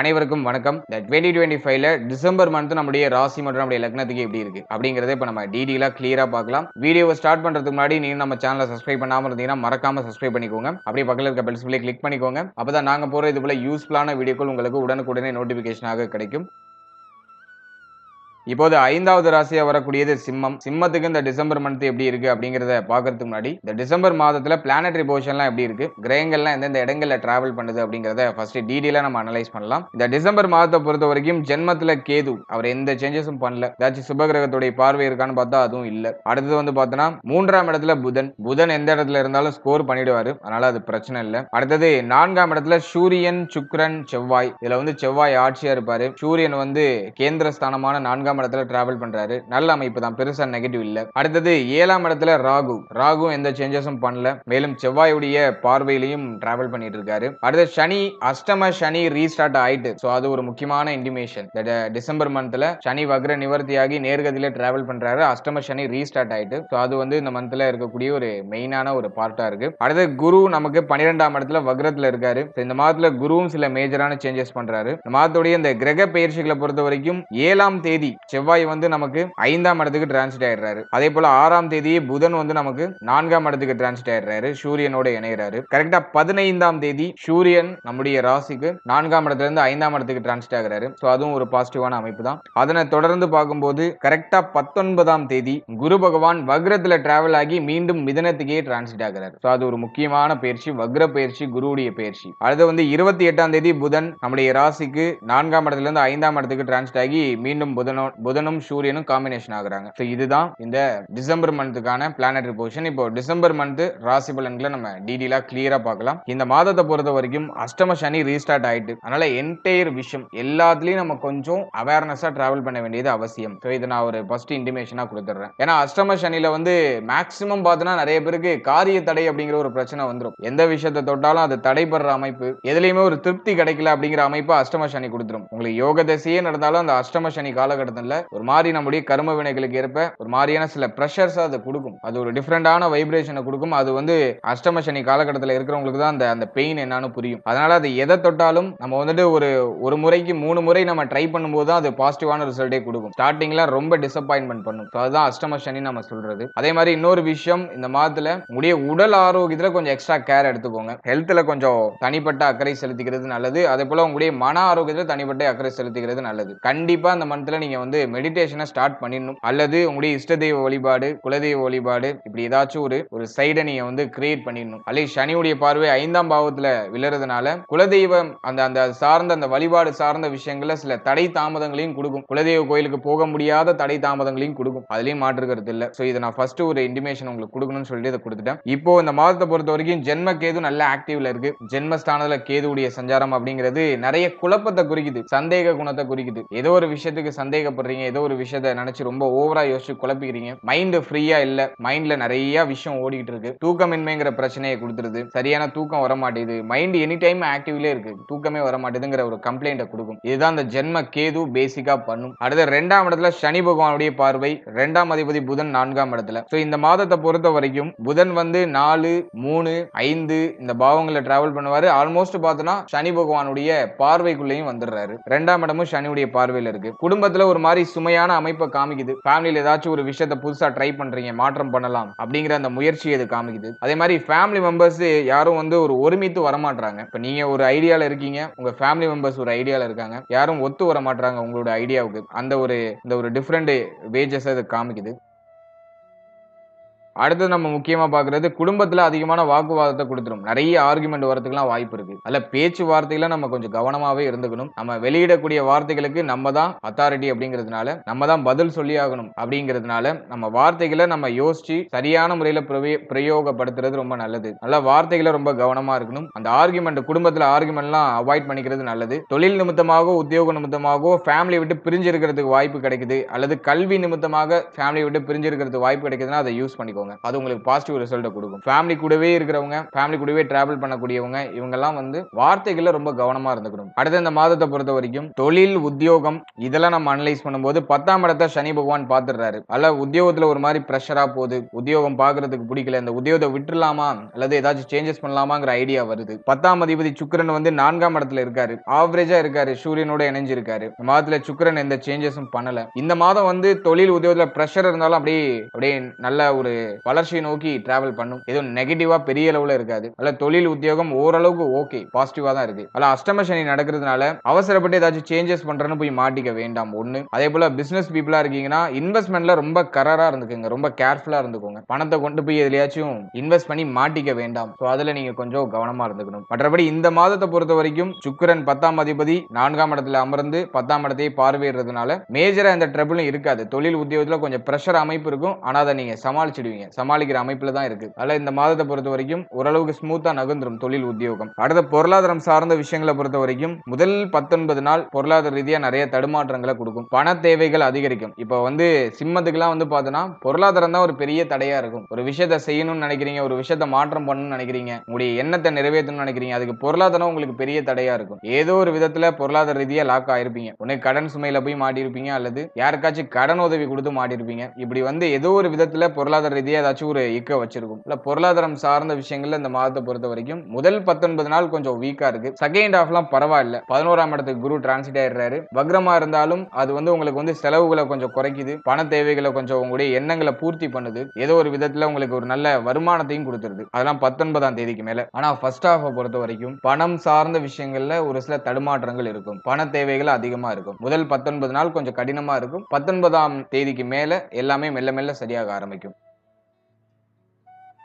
அனைவருக்கும் வணக்கம். இந்த டுவெண்ட்டி டுவெண்ட்டி ஃபைவ்ல டிசம்பர் மந்த் நம்முடைய ராசி மற்றும் நம்முடைய லக்னத்துக்கு எப்படி இருக்கு? அப்படிங்கறத இப்போ நம்ம டீடெயிலா கிளியரா பார்க்கலாம். வீடியோவை ஸ்டார்ட் பண்றதுக்கு முன்னாடி நீங்க நம்ம சேனலை சப்ஸ்கிரைப் பண்ணாம இருந்தீங்கன்னா மறக்காம சப்ஸ்கிரைப் பண்ணிக்கோங்க. அப்படியே பக்கத்தில் இருக்க பெல்ஸ் கிளிக் பண்ணிக்கோங்க. அப்பதான் நாங்க போற இது போல யூஸ்ஃபுல்லான வீடியோக்கள் உங்களுக்கு உடனுக்குடனே நோட்டிபிகேஷனாக கிடைக்கும். இப்போது ஐந்தாவது ராசியா வரக்கூடியது சிம்மம். சிம்மத்துக்கு இந்த டிசம்பர் மந்த் எப்படி இருக்கு அப்படிங்கிறத பாக்குறதுக்கு முன்னாடி இந்த டிசம்பர் மாதத்துல பிளானட்டரி பொசிஷன்லாம் எப்படி இருக்கு கிரகங்கள்லாம் எந்தெந்த இடங்கள்ல டிராவல் பண்ணுது அப்படிங்கிறத ஃபர்ஸ்ட் டீடெயிலாக நம்ம அனலைஸ் பண்ணலாம். இந்த டிசம்பர் மாதத்தை பொறுத்த வரைக்கும் ஜென்மத்துல கேது அவர் எந்த சேஞ்சஸும் பண்ணல. ஏதாச்சும் சுபகிரகத்துடைய பார்வை இருக்கான்னு பார்த்தா அதுவும் இல்லை. அடுத்தது வந்து பார்த்தோன்னா மூன்றாம் இடத்துல புதன். புதன் எந்த இடத்துல இருந்தாலும் ஸ்கோர் பண்ணிடுவாரு. அதனால அது பிரச்சனை இல்லை. அடுத்தது நான்காம் இடத்துல சூரியன் சுக்ரன் செவ்வாய். இதுல வந்து செவ்வாய் ஆட்சியா இருப்பாரு. சூரியன் வந்து கேந்திர ஸ்தானமான ஐந்தாம் இடத்துல டிராவல் பண்றாரு. நல்ல அமைப்பு தான். பெருசா நெகட்டிவ் இல்ல. அடுத்தது ஏழாம் இடத்துல ராகு. ராகு எந்த சேஞ்சஸும் பண்ணல. மேலும் செவ்வாயுடைய பார்வையிலையும் டிராவல் பண்ணிட்டு இருக்காரு. அடுத்த சனி அஷ்டம சனி ரீஸ்டார்ட் ஆயிட்டு. சோ அது ஒரு முக்கியமான இன்டிமேஷன் டிசம்பர் மந்த்ல சனி வக்ர நிவர்த்தியாகி நேர்கதியில டிராவல் பண்றாரு. அஷ்டம சனி ரீஸ்டார்ட் ஆயிட்டு. சோ அது வந்து இந்த மந்த்ல இருக்கக்கூடிய ஒரு மெயினான ஒரு பார்ட்டா இருக்கு. அடுத்து குரு நமக்கு பன்னிரெண்டாம் இடத்துல வக்ரத்துல இருக்காரு. இந்த மாதத்துல குருவும் சில மேஜரான சேஞ்சஸ் பண்றாரு. இந்த மாதத்துடைய இந்த கிரக பயிற்சிகளை பொறுத்த வரைக்கும் ஏழாம் தேதி செவ்வாய் வந்து நமக்கு ஐந்தாம் இடத்துக்கு டிரான்ஸ்ட் ஆயிடுறாரு. அதே போல ஆறாம் தேதி புதன் வந்து நமக்கு நான்காம் இடத்துக்கு டிரான்ஸ்ட் ஆயிடுறாரு. சூரியனோட இணையறாரு. கரெக்டா பதினைந்தாம் தேதி சூரியன் நம்முடைய ராசிக்கு நான்காம் இடத்துல இருந்து ஐந்தாம் இடத்துக்கு டிரான்ஸ்ட் ஆகிறாரு. ஸோ அதுவும் ஒரு பாசிட்டிவான அமைப்பு தான். அதனை தொடர்ந்து பார்க்கும்போது கரெக்டா பத்தொன்பதாம் தேதி குரு பகவான் வக்ரத்துல டிராவல் ஆகி மீண்டும் மிதனத்துக்கே டிரான்ஸ்ட் ஆகிறார். ஸோ அது ஒரு முக்கியமான பயிற்சி வக்ர பயிற்சி குருவுடைய பயிற்சி. அடுத்து வந்து இருபத்தி எட்டாம் தேதி புதன் நம்முடைய ராசிக்கு நான்காம் இடத்துல இருந்து ஐந்தாம் இடத்துக்கு டிரான்ஸ்ட் ஆகி மீண்டும் புதனோ புதனும் சூரியனும் காம்பினேஷன் ஆகுறாங்க. ஸோ இதுதான் இந்த டிசம்பர் மந்த்துக்கான பிளானட்ரி பொசிஷன் இப்போ டிசம்பர் மந்த் ராசி பலன்களை நம்ம டீடெயிலா கிளியரா பார்க்கலாம். இந்த மாதத்தை பொறுத்த வரைக்கும் அஷ்டம சனி ரீஸ்டார்ட் ஆயிட்டு அதனால என்டையர் விஷயம் எல்லாத்துலயும் நம்ம கொஞ்சம் அவேர்னஸா டிராவல் பண்ண வேண்டியது அவசியம். ஸோ இதை நான் ஒரு ஃபர்ஸ்ட் இன்டிமேஷனா கொடுத்துட்றேன். ஏன்னா அஷ்டம சனியில வந்து மேக்சிமம் பார்த்தோன்னா நிறைய பேருக்கு காரிய தடை அப்படிங்கிற ஒரு பிரச்சனை வந்துடும் எந்த விஷயத்தை தொட்டாலும் அது தடைபடுற அமைப்பு எதுலையுமே ஒரு திருப்தி கிடைக்கல அப்படிங்கிற அமைப்பு அஷ்டம சனி கொடுத்துரும். உங்களுக்கு யோக தசையே நடந்தாலும் அந்த அஷ்டம சனி காலகட்டத்தில் ஒரு மாதிரி நம்முடைய கர்ம வினைகளுக்கு ஏற்ப ஒரு மாதிரியான சில ப்ரெஷர்ஸ் அது கொடுக்கும். அது ஒரு டிஃப்ரெண்டான வைப்ரேஷனை கொடுக்கும். அது வந்து அஷ்டம சனி காலகட்டத்தில் இருக்கிறவங்களுக்கு தான் அந்த அந்த பெயின் என்னன்னு புரியும். அதனால அது எதை தொட்டாலும் நம்ம வந்துட்டு ஒரு ஒரு முறைக்கு மூணு முறை நம்ம ட்ரை பண்ணும்போது தான் அது பாசிட்டிவான ரிசல்ட்டே கொடுக்கும். ஸ்டார்டிங்ல ரொம்ப டிசப்பாயின்மெண்ட் பண்ணும். அதுதான் அஷ்டம சனி நம்ம சொல்றது. அதே மாதிரி இன்னொரு விஷயம் இந்த மாதத்துல உடைய உடல் ஆரோக்கியத்துல கொஞ்சம் எக்ஸ்ட்ரா கேர் எடுத்துக்கோங்க. ஹெல்த்ல கொஞ்சம் தனிப்பட்ட அக்கறை செலுத்திக்கிறது நல்லது. அதே போல உங்களுடைய மன ஆரோக்கியத்துல தனிப்பட்ட அக்கறை செலுத்திக்கிறது நல்லது. கண்டிப்பா அந்த மந்த்ல நீங்க வந்து மெடிடேஷனை ஸ்டார்ட் பண்ணிடணும். அல்லது உங்களுடைய இஷ்ட தெய்வ வழிபாடு குலதெய்வ வழிபாடு இப்படி ஏதாச்சும் ஒரு ஒரு சைடை நீங்க வந்து கிரியேட் பண்ணிடணும். அல்லது சனியுடைய பார்வை ஐந்தாம் பாவத்துல விழுறதுனால குலதெய்வம் அந்த அந்த சார்ந்த அந்த வழிபாடு சார்ந்த விஷயங்கள்ல சில தடை தாமதங்களையும் கொடுக்கும். குலதெய்வ கோயிலுக்கு போக முடியாத தடை தாமதங்களையும் கொடுக்கும். அதுலயும் மாற்றுக்கிறது இல்ல. சோ இதை நான் ஃபர்ஸ்ட் ஒரு இன்டிமேஷன் உங்களுக்கு கொடுக்கணும்னு சொல்லிட்டு இதை கொடுத்துட்டேன். இப்போ இந்த மாதத்தை பொறுத்த வரைக்கும் ஜென்ம கேது நல்ல ஆக்டிவ்ல இருக்கு. ஜென்மஸ்தானத்துல கேதுடைய சஞ்சாரம் அப்படிங்கிறது நிறைய குழப்பத்தை குறிக்குது. சந்தேக குணத்தை குறிக்குது. ஏதோ ஒரு விஷயத்துக்கு கஷ்டப்படுறீங்க ஏதோ ஒரு விஷயத்த நினைச்சு ரொம்ப ஓவரா யோசிச்சு குழப்பிக்கிறீங்க. மைண்ட் ஃப்ரீயா இல்ல மைண்ட்ல நிறைய விஷயம் ஓடிக்கிட்டு இருக்கு. தூக்கமின்மைங்கிற பிரச்சனையை கொடுத்துருது. சரியான தூக்கம் வர மாட்டேங்குது மைண்ட் எனி டைம் ஆக்டிவ்லேயே இருக்கு. தூக்கமே வர மாட்டேதுங்கிற ஒரு கம்ப்ளைண்ட்டை கொடுக்கும். இதுதான் அந்த ஜென்ம கேது பேசிக்கா பண்ணும். அடுத்த ரெண்டாம் இடத்துல சனி பகவானுடைய பார்வை. ரெண்டாம் அதிபதி புதன் நான்காம் இடத்துல. சோ இந்த மாதத்தை பொறுத்த வரைக்கும் புதன் வந்து நாலு மூணு ஐந்து இந்த பாவங்களை டிராவல் பண்ணுவாரு. ஆல்மோஸ்ட் பார்த்தோன்னா சனி பகவானுடைய பார்வைக்குள்ளேயும் வந்துடுறாரு. ரெண்டாம் இடமும் சனியுடைய பார்வையில் இருக்கு. குடும்பத்துல ஒரு மாதிரி மாதிரி சுமையான அமைப்பை காமிக்குது. ஃபேமிலியில ஏதாச்சும் ஒரு விஷயத்த புதுசா ட்ரை பண்றீங்க மாற்றம் பண்ணலாம் அப்படிங்கிற அந்த முயற்சியை இது காமிக்குது. அதே மாதிரி ஃபேமிலி மெம்பர்ஸ் யாரும் வந்து ஒரு ஒருமித்து வரமாட்டாங்க இப்ப நீங்க ஒரு ஐடியால இருக்கீங்க உங்க ஃபேமிலி மெம்பர்ஸ் ஒரு ஐடியால இருக்காங்க. யாரும் ஒத்து வர மாட்டாங்க உங்களோட ஐடியாவுக்கு அந்த ஒரு இந்த ஒரு டிஃப்ரெண்ட் வேஜஸ் அது காமிக்குது. அடுத்து நம்ம முக்கியமா பாக்குறது குடும்பத்துல அதிகமான வாக்குவாதத்தை கொடுத்துரும். நிறைய ஆர்குமெண்ட் வரதுக்குலாம் வாய்ப்பு இருக்கு. அதில் பேச்சு வார்த்தையில நம்ம கொஞ்சம் கவனமாவே இருந்துக்கணும். நம்ம வெளியிடக்கூடிய வார்த்தைகளுக்கு நம்ம தான் அத்தாரிட்டி அப்படிங்கிறதுனால நம்ம தான் பதில் சொல்லி ஆகணும் அப்படிங்கிறதுனால நம்ம வார்த்தைகளை நம்ம யோசிச்சு சரியான முறையில பிரயோகப்படுத்துறது ரொம்ப நல்லது. நல்ல வார்த்தைகளை ரொம்ப கவனமா இருக்கணும். அந்த ஆர்குமெண்ட் குடும்பத்துல ஆர்குமெண்ட்லாம் அவாய்ட் பண்ணிக்கிறது நல்லது. தொழில் நிமித்தமாகவோ உத்தியோக நிமித்தமாகவோ ஃபேமிலி விட்டு பிரிஞ்சு இருக்கிறதுக்கு வாய்ப்பு கிடைக்குது. அல்லது கல்வி நிமித்தமாக ஃபேமிலி விட்டு பிரிஞ்சு இருக்கிறதுக்கு வாய்ப்பு கிடைக்குதுன்னா அதை யூஸ் பண்ணிக்கோ வச்சுக்கோங்க அது உங்களுக்கு பாசிட்டிவ் ரிசல்ட்டை கொடுக்கும். ஃபேமிலி கூடவே இருக்கிறவங்க ஃபேமிலி கூடவே டிராவல் பண்ணக்கூடியவங்க இவங்கெல்லாம் வந்து வார்த்தைகள்ல ரொம்ப கவனமா இருந்துக்கணும். அடுத்த இந்த மாதத்தை பொறுத்த வரைக்கும் தொழில் உத்தியோகம் இதெல்லாம் நம்ம அனலைஸ் பண்ணும்போது பத்தாம் இடத்த சனி பகவான் பார்த்துடுறாரு. அல்ல உத்தியோகத்துல ஒரு மாதிரி ப்ரெஷரா போகுது. உத்தியோகம் பார்க்கறதுக்கு பிடிக்கல. இந்த உத்தியோகத்தை விட்டுலாமா அல்லது ஏதாச்சும் சேஞ்சஸ் பண்ணலாமாங்கிற ஐடியா வருது. பத்தாம் அதிபதி சுக்கரன் வந்து நான்காம் இடத்துல இருக்காரு. ஆவரேஜா இருக்காரு. சூரியனோட இணைஞ்சிருக்காரு. இந்த மாதத்துல சுக்கரன் எந்த சேஞ்சஸும் பண்ணல. இந்த மாதம் வந்து தொழில் உத்தியோகத்துல ப்ரெஷர் இருந்தாலும் அப்படியே அப்படியே நல்ல ஒரு வளர்ச்சியை நோக்கி டிராவல் பண்ணும். எதுவும் நெகட்டிவா பெரிய அளவுல இருக்காது. அல்ல தொழில் உத்தியோகம் ஓரளவுக்கு ஓகே பாசிட்டிவா தான் இருக்கு. அல்ல அஷ்டம சனி நடக்கிறதுனால அவசரப்பட்டு ஏதாச்சும் சேஞ்சஸ் பண்றேன்னு போய் மாட்டிக்க வேண்டாம் ஒண்ணு. அதே போல பிசினஸ் பீப்புளா இருக்கீங்கன்னா இன்வெஸ்ட்மெண்ட்ல ரொம்ப கரரா இருந்துக்குங்க. ரொம்ப கேர்ஃபுல்லா இருந்துக்கோங்க. பணத்தை கொண்டு போய் எதுலையாச்சும் இன்வெஸ்ட் பண்ணி மாட்டிக்க வேண்டாம். ஸோ அதுல நீங்க கொஞ்சம் கவனமா இருந்துக்கணும். மற்றபடி இந்த மாதத்தை பொறுத்த வரைக்கும் சுக்கிரன் பத்தாம் அதிபதி நான்காம் இடத்துல அமர்ந்து பத்தாம் இடத்தையே பார்வையிடுறதுனால மேஜரா எந்த ட்ரபிளும் இருக்காது. தொழில் உத்தியோகத்துல கொஞ்சம் ப்ரெஷர் அமைப்பு இருக்கும். ஆனா அதை நீங்க சமாளிச்சிடுவீங்க. சமாளிக்கிற அமைப்புல தான் இருக்கு. அதில் இந்த மாதத்தை பொறுத்த வரைக்கும் ஓரளவுக்கு ஸ்மூத்தா நகர்ந்துரும் தொழில் உத்தியோகம். அடுத்த பொருளாதாரம் சார்ந்த விஷயங்களை பொறுத்த வரைக்கும் முதல் பத்தொன்பது நாள் பொருளாதார ரீதியாக நிறைய தடுமாற்றங்களை கொடுக்கும். பண தேவைகள் அதிகரிக்கும். இப்போ வந்து சிம்மத்துக்குலாம் வந்து பார்த்தோன்னா பொருளாதாரம் தான் ஒரு பெரிய தடையாக இருக்கும். ஒரு விஷயத்த செய்யணும்னு நினைக்கிறீங்க ஒரு விஷயத்த மாற்றம் பண்ணணும்னு நினைக்கிறீங்க உங்களுடைய எண்ணத்தை நிறைவேற்றணும்னு நினைக்கிறீங்க அதுக்கு பொருளாதாரம் உங்களுக்கு பெரிய தடையாக இருக்கும். ஏதோ ஒரு விதத்தில் பொருளாதார ரீதியாக லாக் ஆயிருப்பீங்க. உடனே கடன் சுமையில போய் மாட்டியிருப்பீங்க அல்லது யாருக்காச்சும் கடன் உதவி கொடுத்து மாட்டியிருப்பீங்க. இப்படி வந்து ஏதோ ஒரு விதத்தில் பொருளாதார ரீதியாக ரீதியா ஏதாச்சும் ஒரு இக்க வச்சிருக்கும். இல்ல பொருளாதாரம் சார்ந்த விஷயங்கள்ல இந்த மாதத்தை பொறுத்த வரைக்கும் முதல் பத்தொன்பது நாள் கொஞ்சம் வீக்கா இருக்கு. செகண்ட் ஹாஃப்லாம் பரவாயில்ல. பதினோராம் இடத்துக்கு குரு டிரான்சிட் ஆயிடுறாரு. வக்ரமா இருந்தாலும் அது வந்து உங்களுக்கு வந்து செலவுகளை கொஞ்சம் குறைக்குது. பண தேவைகளை கொஞ்சம் உங்களுடைய எண்ணங்களை பூர்த்தி பண்ணுது. ஏதோ ஒரு விதத்துல உங்களுக்கு ஒரு நல்ல வருமானத்தையும் கொடுத்துருது. அதெல்லாம் பத்தொன்பதாம் தேதிக்கு மேல. ஆனா ஃபர்ஸ்ட் ஹாஃபை பொறுத்த வரைக்கும் பணம் சார்ந்த விஷயங்கள்ல ஒரு சில தடுமாற்றங்கள் இருக்கும். பண தேவைகள் அதிகமா இருக்கும். முதல் பத்தொன்பது நாள் கொஞ்சம் கடினமா இருக்கும். பத்தொன்பதாம் தேதிக்கு மேல எல்லாமே மெல்ல மெல்ல சரியாக ஆரம்பிக்கும்.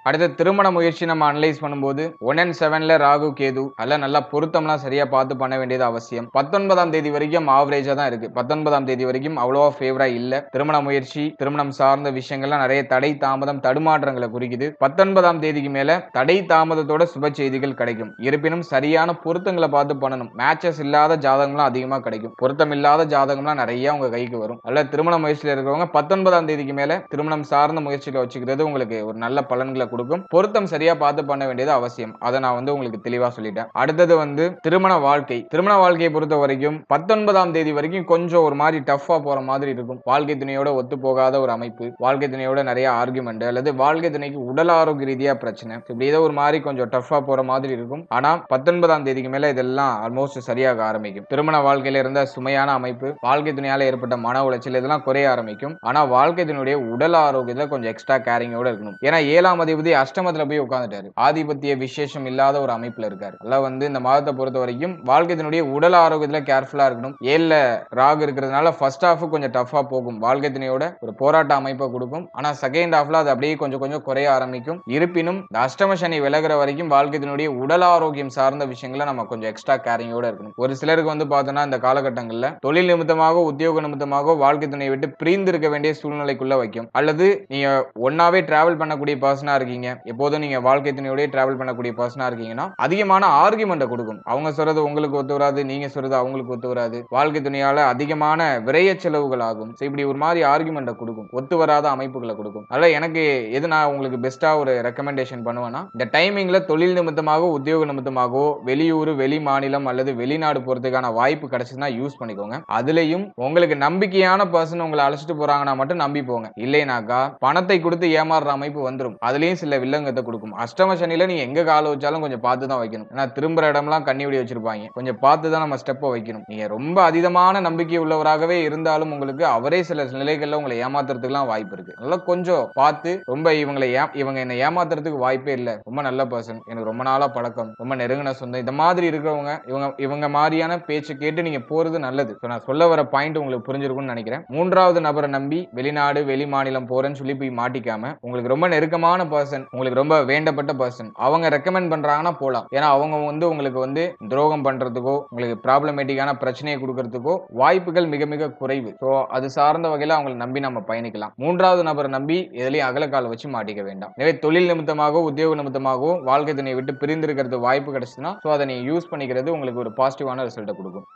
அடுத்து திருமண முயற்சி நம்ம அனலைஸ் பண்ணும்போது ஒன் அண்ட் செவன்ல ராகு கேது அல்ல நல்லா பொருத்தம்லாம் சரியா பார்த்து பண்ண வேண்டியது அவசியம். பத்தொன்பதாம் தேதி வரைக்கும் ஆவரேஜா தான் இருக்கு. பத்தொன்பதாம் தேதி வரைக்கும் அவ்வளோவா ஃபேவரா இல்ல. திருமண முயற்சி திருமணம் சார்ந்த விஷயங்கள்லாம் நிறைய தடை தாமதம் தடுமாற்றங்களை குறிக்குது. பத்தொன்பதாம் தேதிக்கு மேல தடை தாமதத்தோட சுப செய்திகள் கிடைக்கும். இருப்பினும் சரியான பொருத்தங்களை பார்த்து பண்ணணும். மேட்சஸ் இல்லாத ஜாதகம்லாம் அதிகமா கிடைக்கும். பொருத்தம் இல்லாத ஜாதகம்லாம் நிறைய உங்க கைக்கு வரும். அல்ல திருமண முயற்சியில் இருக்கிறவங்க பத்தொன்பதாம் தேதிக்கு மேல திருமணம் சார்ந்த முயற்சிகளை வச்சுக்கிறது உங்களுக்கு ஒரு நல்ல பலன்களை கொடுக்கும். பொருத்தம் சரியா பார்த்து பண்ண வேண்டியது அவசியம். அதை நான் வந்து உங்களுக்கு தெளிவா சொல்லிட்டேன். அடுத்தது வந்து திருமண வாழ்க்கை. திருமண வாழ்க்கையை பொறுத்த வரைக்கும் பத்தொன்பதாம் தேதி வரைக்கும் கொஞ்சம் ஒரு மாதிரி டஃபா போற மாதிரி இருக்கும். வாழ்க்கை துணையோட ஒத்து போகாத ஒரு அமைப்பு. வாழ்க்கை துணையோட நிறைய ஆர்குமெண்ட் அல்லது வாழ்க்கை துணைக்கு உடல் ஆரோக்கிய ரீதியா பிரச்சனை. இப்படி ஏதோ ஒரு மாதிரி கொஞ்சம் டஃபா போற மாதிரி இருக்கும். ஆனா பத்தொன்பதாம் தேதிக்கு மேல இதெல்லாம் ஆல்மோஸ்ட் சரியாக ஆரம்பிக்கும். திருமண வாழ்க்கையில இருந்த சுமையான அமைப்பு வாழ்க்கை துணையால ஏற்பட்ட மன உளைச்சல் இதெல்லாம் குறைய ஆரம்பிக்கும். ஆனா வாழ்க்கை துணையுடைய உடல் ஆரோக்கியத்தை கொஞ்சம் எக்ஸ்ட்ரா கேரிங்கோட இருக்கணும். ஏன்னா ஏழாம் அதிபதி அஷ்டமத்துல போய் உட்காந்துட்டாரு ஆதிபத்திய விசேஷம் இல்லாத ஒரு அமைப்புல இருக்காரு. அதெல்லாம் வந்து இந்த மாதத்தை பொறுத்த வரைக்கும் வாழ்க்கைத்தினுடைய உடல் ஆரோக்கியத்துல கேர்ஃபுல்லா இருக்கணும். ஏழுல ராகு இருக்கிறதுனால ஃபர்ஸ்ட் ஹாஃப் கொஞ்சம் டஃபா போகும். வாழ்க்கை துணையோட ஒரு போராட்ட அமைப்பை கொடுக்கும். ஆனா செகண்ட் ஹாஃப்ல அது அப்படியே கொஞ்சம் கொஞ்சம் குறைய ஆரம்பிக்கும். இருப்பினும் இந்த அஷ்டம சனி விலகிற வரைக்கும் வாழ்க்கையினுடைய உடல் ஆரோக்கியம் சார்ந்த விஷயங்களை நம்ம கொஞ்சம் எக்ஸ்ட்ரா கேரிங்கோட இருக்கணும். ஒரு சிலருக்கு வந்து பார்த்தோன்னா இந்த காலகட்டங்களில் தொழில் நிமித்தமாக உத்தியோக நிமித்தமாக வாழ்க்கை துணையை விட்டு பிரிந்து இருக்க வேண்டிய சூழ்நிலைக்குள்ள வைக்கும். அல்லது நீங்க ஒன்னாவே டிராவல் பண்ணக்கூடிய பர்சனா இருக்கீங்க. எப்போதும் நீங்க வாழ்க்கை துணையோடய டிராவல் பண்ணக்கூடிய பர்சனா இருக்கீங்கன்னா அதிகமான ஆர்குமெண்ட்டை கொடுக்கும். அவங்க சொல்றது உங்களுக்கு ஒத்து வராது நீங்க சொல்றது அவங்களுக்கு ஒத்து வராது. வாழ்க்கை துணையால அதிகமான விரைய செலவுகள் ஆகும். இப்படி ஒரு மாதிரி ஆர்குமெண்ட்டை கொடுக்கும். ஒத்து வராத அமைப்புகளை கொடுக்கும். அதனால எனக்கு எது நான் உங்களுக்கு பெஸ்டா ஒரு ரெக்கமெண்டேஷன் பண்ணுவேன்னா இந்த டைமிங்ல தொழில் நிமித்தமாக உத்தியோக நிமித்தமாகவோ வெளியூர் வெளி மாநிலம் அல்லது வெளிநாடு போறதுக்கான வாய்ப்பு கிடைச்சதுன்னா யூஸ் பண்ணிக்கோங்க. அதுலயும் உங்களுக்கு நம்பிக்கையான பர்சன் உங்களை அழைச்சிட்டு போறாங்கன்னா மட்டும் நம்பி போங்க. இல்லைனாக்கா பணத்தை கொடுத்து ஏமாறுற அமைப்பு வந்துடும் அதுலயும் சில வில்லங்கத்தை கொடுக்கும். அஷ்டம சனியில நீங்க எங்க கால வச்சாலும் கொஞ்சம் பார்த்து தான் வைக்கணும். ஏன்னா திரும்புற இடம்லாம் கண்ணிவடி வச்சிருப்பாங்க. கொஞ்சம் பார்த்து தான் நம்ம ஸ்டெப்பை வைக்கணும். நீங்க ரொம்ப அதீதமான நம்பிக்கை உள்ளவராகவே இருந்தாலும் உங்களுக்கு அவரே சில நிலைகள்ல உங்களை ஏமாத்துறதுக்குலாம் வாய்ப்பு இருக்கு. நல்லா கொஞ்சம் பார்த்து ரொம்ப இவங்களை ஏ இவங்க என்னை ஏமாத்துறதுக்கு வாய்ப்பே இல்லை. ரொம்ப நல்ல பர்சன் எனக்கு ரொம்ப நாளா பழக்கம். ரொம்ப நெருங்கின சொந்தம். இந்த மாதிரி இருக்கிறவங்க இவங்க இவங்க மாதிரியான பேச்சு கேட்டு நீங்க போறது நல்லது. நான் சொல்ல வர பாயிண்ட் உங்களுக்கு புரிஞ்சிருக்கும்னு நினைக்கிறேன். மூன்றாவது நபரை நம்பி வெளிநாடு வெளி மாநிலம் போறேன்னு சொல்லி போய் மாட்டிக்காம உங்களுக்கு ரொம்ப நெருக்கமான பர்சன் உங்களுக்கு ரொம்ப வேண்டப்பட்ட பர்சன் அவங்க ரெக்கமெண்ட் பண்றாங்கன்னா போலாம். ஏன்னா அவங்க வந்து உங்களுக்கு வந்து துரோகம் பண்றதுக்கோ உங்களுக்கு ப்ராப்ளமேட்டிக்கான பிரச்சனையை கொடுக்கறதுக்கோ வாய்ப்புகள் மிக மிக குறைவு. ஸோ அது சார்ந்த வகையில் அவங்களை நம்பி நம்ம பயணிக்கலாம். மூன்றாவது நபரை நம்பி எதுலையும் அகலக்கால வச்சு மாட்டிக்க வேண்டாம். எனவே தொழில் நிமித்தமாகவோ உத்தியோக நிமித்தமாகவோ வாழ்க்கை துணையை விட்டு பிரிந்திருக்கிறது வாய்ப்பு கிடைச்சுன்னா ஸோ அதை நீ யூஸ் பண்ணிக்கிறது உங்களுக்கு ஒரு பாசிட்டிவான ரிசல்ட்டை கொடுக்கும்.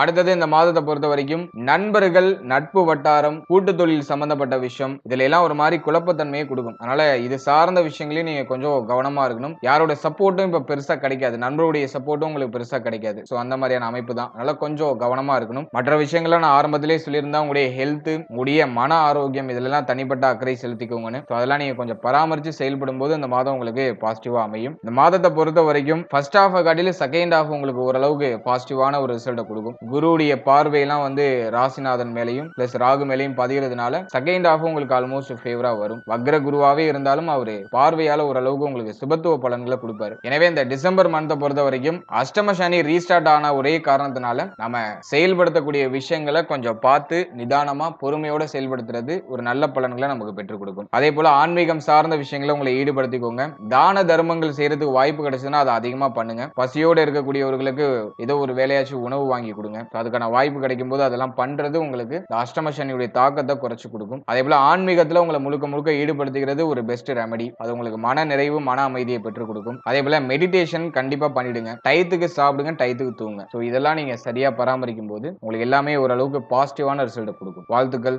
அடுத்தது இந்த மாதத்தை பொறுத்த வரைக்கும் நண்பர்கள் நட்பு வட்டாரம் கூட்டு தொழில் சம்பந்தப்பட்ட விஷயம் இதுல எல்லாம் ஒரு மாதிரி குழப்பத்தன்மையை கொடுக்கும். அதனால இது சார்ந்த விஷயங்களையும் நீங்க கொஞ்சம் கவனமா இருக்கணும். யாரோட சப்போர்ட்டும் இப்ப பெருசா கிடைக்காது. நண்பருடைய சப்போர்ட்டும் உங்களுக்கு பெருசா கிடைக்காது. ஸோ அந்த மாதிரியான அமைப்பு தான். அதனால கொஞ்சம் கவனமா இருக்கணும். மற்ற விஷயங்களை நான் ஆரம்பத்திலே சொல்லியிருந்தா உங்களுடைய ஹெல்த் உடைய மன ஆரோக்கியம் இதுல தனிப்பட்ட அக்கறை செலுத்திக்கோங்கன்னு. ஸோ அதெல்லாம் நீங்க கொஞ்சம் பராமரிச்சு செயல்படும் போது இந்த மாதம் உங்களுக்கு பாசிட்டிவா அமையும். இந்த மாதத்தை பொறுத்த வரைக்கும் ஃபர்ஸ்ட் ஹாஃப் காட்டிலும் செகண்ட் ஹாஃப் உங்களுக்கு ஓரளவுக்கு பாசிட்டிவான ஒரு ரிசல்ட்டை கொடுக்கும். குருவுடைய பார்வையெல்லாம் வந்து ராசிநாதன் மேலையும் பிளஸ் ராகு மேலையும் பதிகிறதுனால செகண்ட் ஹாஃப் உங்களுக்கு ஆல்மோஸ்ட் ஃபேவரா வரும். வக்ர குருவாவே இருந்தாலும் அவரு பார்வையால ஓரளவுக்கு உங்களுக்கு சுபத்துவ பலன்களை கொடுப்பாரு. எனவே இந்த டிசம்பர் மந்த்தை பொறுத்த வரைக்கும் அஷ்டம சனி ரீஸ்டார்ட் ஆன ஒரே காரணத்தினால நம்ம செயல்படுத்தக்கூடிய விஷயங்களை கொஞ்சம் பார்த்து நிதானமா பொறுமையோட செயல்படுத்துறது ஒரு நல்ல பலன்களை நமக்கு பெற்றுக் கொடுக்கும். அதே போல ஆன்மீகம் சார்ந்த விஷயங்களை உங்களை ஈடுபடுத்திக்கோங்க. தான தர்மங்கள் செய்யறதுக்கு வாய்ப்பு கிடைச்சதுன்னா அதை அதிகமா பண்ணுங்க. பசியோட இருக்கக்கூடியவர்களுக்கு ஏதோ ஒரு வேலையாச்சும் உணவு வாங்கி கொடுங்க. கொடுங்க. அதுக்கான வாய்ப்பு கிடைக்கும் போது அதெல்லாம் பண்றது உங்களுக்கு அஷ்டம சனியுடைய தாக்கத்தை குறைச்சு கொடுக்கும். அதே போல ஆன்மீகத்துல உங்களை முழுக்க முழுக்க ஈடுபடுத்துகிறது ஒரு பெஸ்ட் ரெமடி அது உங்களுக்கு மன நிறைவு மன அமைதியை பெற்றுக் கொடுக்கும். அதே போல மெடிடேஷன் கண்டிப்பா பண்ணிடுங்க. டயத்துக்கு சாப்பிடுங்க டயத்துக்கு தூங்க ஸோ இதெல்லாம் நீங்க சரியா பராமரிக்கும் போது உங்களுக்கு எல்லாமே ஓரளவுக்கு பாசிட்டிவான ரிசல்ட் கொடுக்கும். வாழ்த்துக்கள்.